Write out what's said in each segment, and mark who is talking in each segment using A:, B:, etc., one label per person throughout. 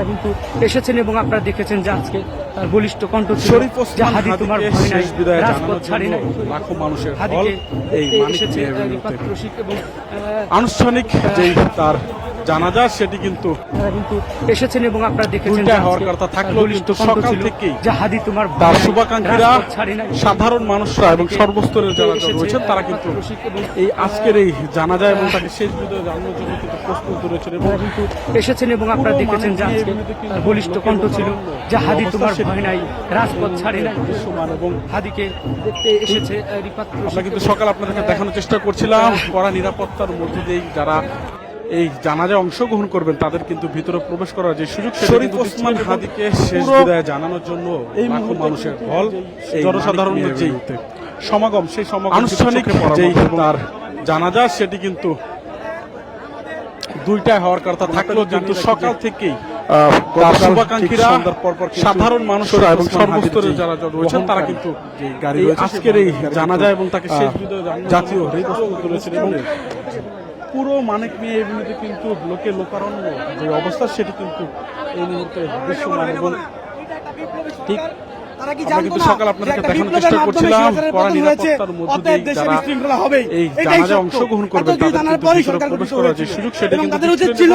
A: তারা কিন্তু এসেছেন এবং আপনারা দেখেছেন যে আজকে তার বলিষ্ঠ কণ্ঠ
B: শরীফ
A: যে হাদি তোমার ভয় নাই রাজপথ ছাড়ি নাই।
B: লাখো মানুষের হল এই মানিক
A: এবং
B: আনুষ্ঠানিক যেই তার জানাজা সেটি কিন্তু
A: কিন্তু এসেছেন এবং আপনারা দেখেছেন যে
B: হওয়ার কথা থাকলেও কিন্তু সকাল থেকেই
A: যে হাদি তোমার
B: তার শুভাকাঙ্ক্ষীরা। সাধারণ মানুষরা এবং সর্বস্তরের যারা রয়েছেন তারা কিন্তু এই আজকের এই জানাজা এবং তাকে শেষ বিদায় জানানোর জন্য কিন্তু প্রস্তুত রয়েছেন এবং
A: কিন্তু এসেছেন এবং আপনারা দেখেছেন যে বলিষ্ঠ কণ্ঠ ছিল যে হাদি তোমার ভয় নাই রাজপথ ছাড়ে নাই
B: দৃশ্যমান এবং
A: হাদিকে দেখতে এসেছে
B: আমরা কিন্তু সকাল আপনাদেরকে দেখানোর চেষ্টা করছিলাম কড়া নিরাপত্তার মধ্যে দিয়েই যারা এই জানাজে অংশগ্রহণ করবেন তাদের কিন্তু ভিতরে প্রবেশ করার যে সুযোগ শরীফ ওসমান হাদিকে শেষ বিদায় জানানোর জন্য এই লাখো মানুষের হল জনসাধারণের যে সমাগম সেই সমাগম আনুষ্ঠানিক যেই তার জানাজা সেটি কিন্তু দুইটায় হওয়ার কথা থাকলেও কিন্তু সকাল থেকেই শুভাকাঙ্ক্ষীরা সাধারণ মানুষরা এবং সর্বস্তরের যারা রয়েছেন তারা কিন্তু আজকের এই জানাজা এবং তাকে শেষ জাতীয় রয়েছেন এবং পুরো মানিক নিয়ে এই মুহূর্তে কিন্তু লোকে লোকারণ্য যে অবস্থা সেটি কিন্তু এই মুহূর্তে দৃশ্যমান এবং ঠিক
C: তারা কি জানতো না?
B: সকাল আপনাদেরকে দেখানোর চেষ্টা করছিলাম কড়া নিরাপত্তার মধ্যে দিয়ে যারা এই
C: এটাই
B: অংশগ্রহণ করবেন তাদের
C: পরই সরকার
B: প্রবেশ করার যে সুযোগ সেটা কিন্তু
C: তাদের উচিত ছিল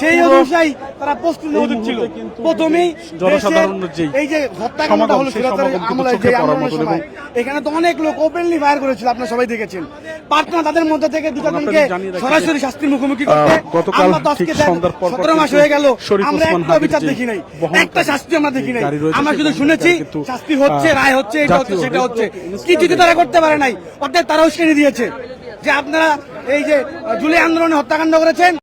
C: সেই অনুযায়ী তারা প্রস্তুত নেওয়া উচিত ছিল প্রথমেই
B: জনসাধারণের যেই
C: এই যে হত্যাকাণ্ডটা হলো সিরাজের আমলে যে আন্দোলনের সময় এখানে তো অনেক লোক ওপেনলি ফায়ার করেছিল আপনারা সবাই দেখেছেন। পাটনা তাদের মধ্যে থেকে
B: যে,
C: সরাসরি শাস্তির মুখোমুখি করতে
B: গতকাল ঠিক সন্ধ্যার পর
C: সতেরো মাস হয়ে গেল আমরা একটা বিচার দেখি নাই। একটা শাস্তি আমরা দেখি নাই। আমরা শুধু শুনেছি শাস্তি হচ্ছে রায় হচ্ছে এটা হচ্ছে সেটা হচ্ছে। কিছুতে তারা করতে পারে নাই। অর্থাৎ তারাও উস্কানি দিয়েছে। যে আপনারা এই যে জুলাই আন্দোলনে হত্যাকাণ্ড করেছেন